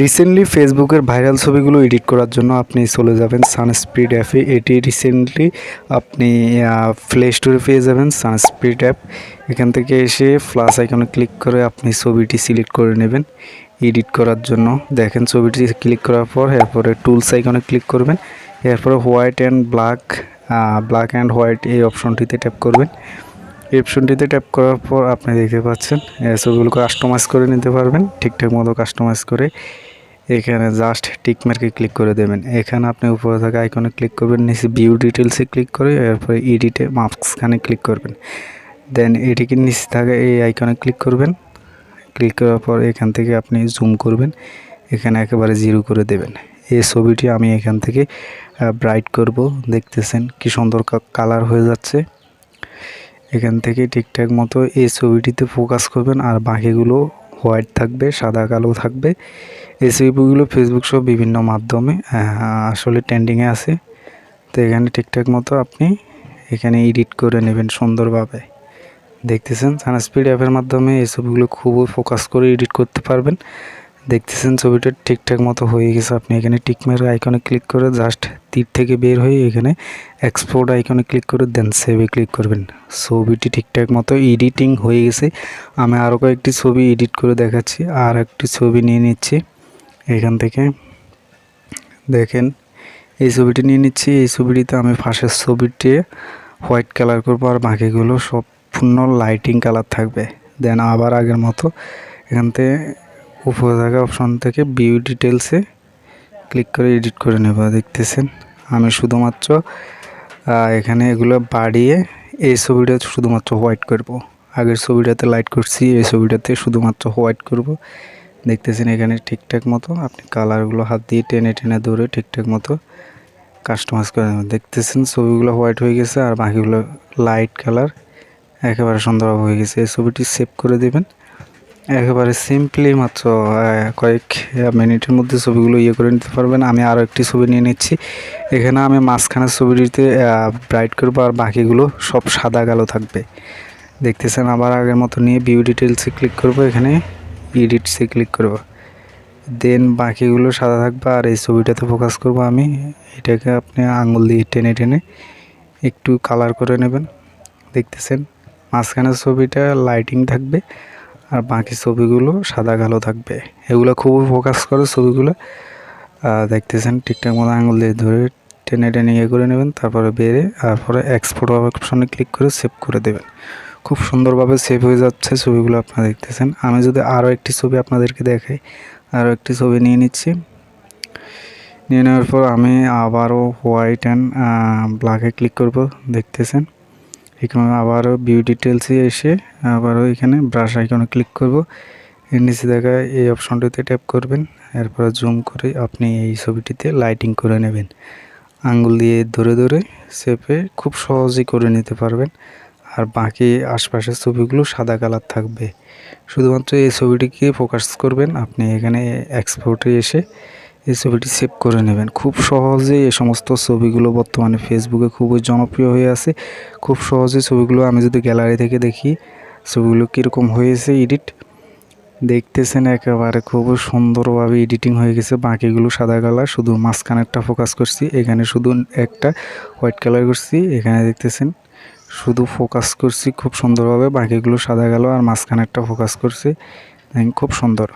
Recently ফেসবুকের viral ছবিগুলো edit করার জন্য আপনি চলে যাবেন সানস্পিড অ্যাপে এটি রিসেন্টলি আপনি প্লে স্টোরে পেয়ে যাবেন সানস্পিড অ্যাপ এখান থেকে এসে প্লাস আইকনে ক্লিক করে আপনি ছবিটি সিলেক্ট করে নেবেন এডিট করার জন্য। দেখেন ছবিটি ক্লিক করার পর এরপরে টুলস আইকনে ক্লিক করবেন। এরপরে white and black black and white এই অপশনটিতে ট্যাপ করবেন। অপশনটিতে ট্যাপ করার পর আপনি দেখতে পাচ্ছেন ছবিগুলো কাস্টমাইজ করে নিতে পারবেন, ঠিকঠাক মতো কাস্টমাইজ করে এখানে জাস্ট টিক মার্কে ক্লিক করে দেবেন। এখানে আপনি উপরে থাকা আইকনে ক্লিক করবেন, নিচে ভিউ ডিটেলসে ক্লিক করে এরপরে এডিটে মাস্কখানে ক্লিক করবেন। দেন এটিকে নিচে থাকা এই আইকনে ক্লিক করবেন। ক্লিক করার পর এখান থেকে আপনি জুম করবেন, এখানে একেবারে জিরো করে দেবেন। এই ছবিটি আমি এখান থেকে ব্রাইট করব। দেখতেছেন কি সুন্দর কালার হয়ে যাচ্ছে। এখান থেকে ঠিকঠাক মতো এই ছবিটিতে ফোকাস করবেন আর বাকিগুলো হোয়াইট থাকবে, সাদা, কালো থাকবে। এই ছবিগুলো ফেসবুক সহ বিভিন্ন মাধ্যমে আসলে ট্রেন্ডিংয়ে আছে। তো এখানে ঠিকঠাক মতো আপনি এখানে এডিট করে নেবেন সুন্দরভাবে। দেখতেছেন সানস্পিড অ্যাপের মাধ্যমে এই ছবিগুলো খুবই ফোকাস করে এডিট করতে পারবেন। দেখতেছেন ছবিটা ঠিকঠাক মতো হয়ে গেছে। আপনি এখানে টিকমের আইকনে ক্লিক করে জাস্ট তীর থেকে বের হয়ে এখানে এক্সপোর্ট আইকনে ক্লিক করে দেন সেভে ক্লিক করবেন। ছবিটি ঠিকঠাক মতো এডিটিং হয়ে গেছে। আমি আরও কয়েকটি ছবি এডিট করে দেখাচ্ছি। আর একটি ছবি নিয়ে নিচ্ছি। এখান থেকে দেখেন, এই ছবিটি নিয়ে নিচ্ছি। এই ছবিটিতে আমি ফার্স্টের ছবিটি হোয়াইট কালার করব আর বাকিগুলো সম্পূর্ণ লাইটিং কালার থাকবে। দেন আবার আগের মতো এখান থেকে উপরে থাকা অপশন থেকে ভিউ ডিটেলসে ক্লিক করে এডিট করে নেব, দেখতেছেন? আমি শুধুমাত্র এখানে এগুলো বাড়িয়ে এই ছবিটা শুধুমাত্র হোয়াইট করব। আগের ছবিটাতে লাইট করছি, এই ছবিটাতে শুধুমাত্র হোয়াইট করব। দেখতেছেন এখানে ঠিকঠাক মতো, আপনি কালারগুলো হাত দিয়ে টেনে টেনে ধরে ঠিকঠাক মতো কাস্টমাইজ করে নেবেন। দেখতেছেন ছবিগুলো হোয়াইট হয়ে গেছে আর বাকিগুলো লাইট কালার একেবারে সুন্দরভাবে হয়ে গেছে। এই ছবিটি সেভ করে দেবেন। একেবারে সিম্পলি মাত্র কয়েক মিনিটের মধ্যে ছবিগুলো ইয়ে করে নিতে পারবেন। আমি আরও একটি ছবি নিয়ে নিচ্ছি। এখানে আমি মাঝখানের ছবিটিতে ব্রাইট করব আর বাকিগুলো সব সাদা কালো থাকবে। দেখতেছেন আবার আগের মতো নিয়ে ভিউ ডিটেলসে ক্লিক করব। এখানে ইডিটসে ক্লিক করব। দেন বাকিগুলো সাদা থাকবে আর এই ছবিটাতে ফোকাস করব আমি। এটাকে আপনি আঙুল দিয়ে টেনে টেনে একটু কালার করে নেবেন। দেখতেছেন মাঝখানের ছবিটা লাইটিং থাকবে। আর বাকি ছবিগুলো সাদা কালো থাকবে। এগুলো খুবই ফোকাস করে ছবিগুলো। দেখতেছেন ঠিকঠাক মতো আঙুল দিয়ে ধরে টেনে টেনে ইয়ে করে নেবেন, তারপরে বেরে তারপরে এক্সপোর্ট অপশনে ক্লিক করে সেভ করে দেবেন। খুব সুন্দরভাবে সেভ হয়ে যাচ্ছে ছবিগুলো আপনারা দেখতেছেন। আমি যদি আরও একটি ছবি আপনাদেরকে দেখাই, আরও একটি ছবি নিয়ে নিচ্ছি। নিয়ে নেওয়ার পর আমি আবারও হোয়াইট অ্যান্ড ব্ল্যাকে ক্লিক করব, দেখতেছেন। এখানে আবারও ভিউ ডিটেলসে এসে আবারও এখানে ব্রাশ আইকনে ক্লিক করব। এর নিচে দেখা এই অপশনটিতে ট্যাপ করবেন, এরপর জুম করে আপনি এই ছবিটিতে লাইটিং করে নেবেন। আঙ্গুল দিয়ে ধরে ধরে চেপে খুব সহজেই করে নিতে পারবেন। আর বাকি আশপাশের ছবিগুলো সাদা কালার থাকবে। শুধুমাত্র এই ছবিটিকে ফোকাস করবেন, আপনি এখানে এক্সপোর্টে এসে এই ছবিটি সেভ করে নেবেন। খুব সহজে এই সমস্ত ছবিগুলো বর্তমানে ফেসবুকে খুবই জনপ্রিয় হয়ে আছে। খুব সহজে ছবিগুলো আমি যদি গ্যালারি থেকে দেখি, ছবিগুলো কীরকম হয়েছে এডিট দেখতেছেন একেবারে খুব সুন্দরভাবে এডিটিং হয়ে গেছে। বাকিগুলো সাদা কালার শুধু মাঝখানেরটা ফোকাস করছি, এখানে শুধু একটা হোয়াইট কালার করছি, এখানে দেখতেছেন শুধু ফোকাস করছি খুব সুন্দরভাবে। বাকিগুলো সাদা কালো আর মাঝখানেরটা ফোকাস করছি। খুব সুন্দর।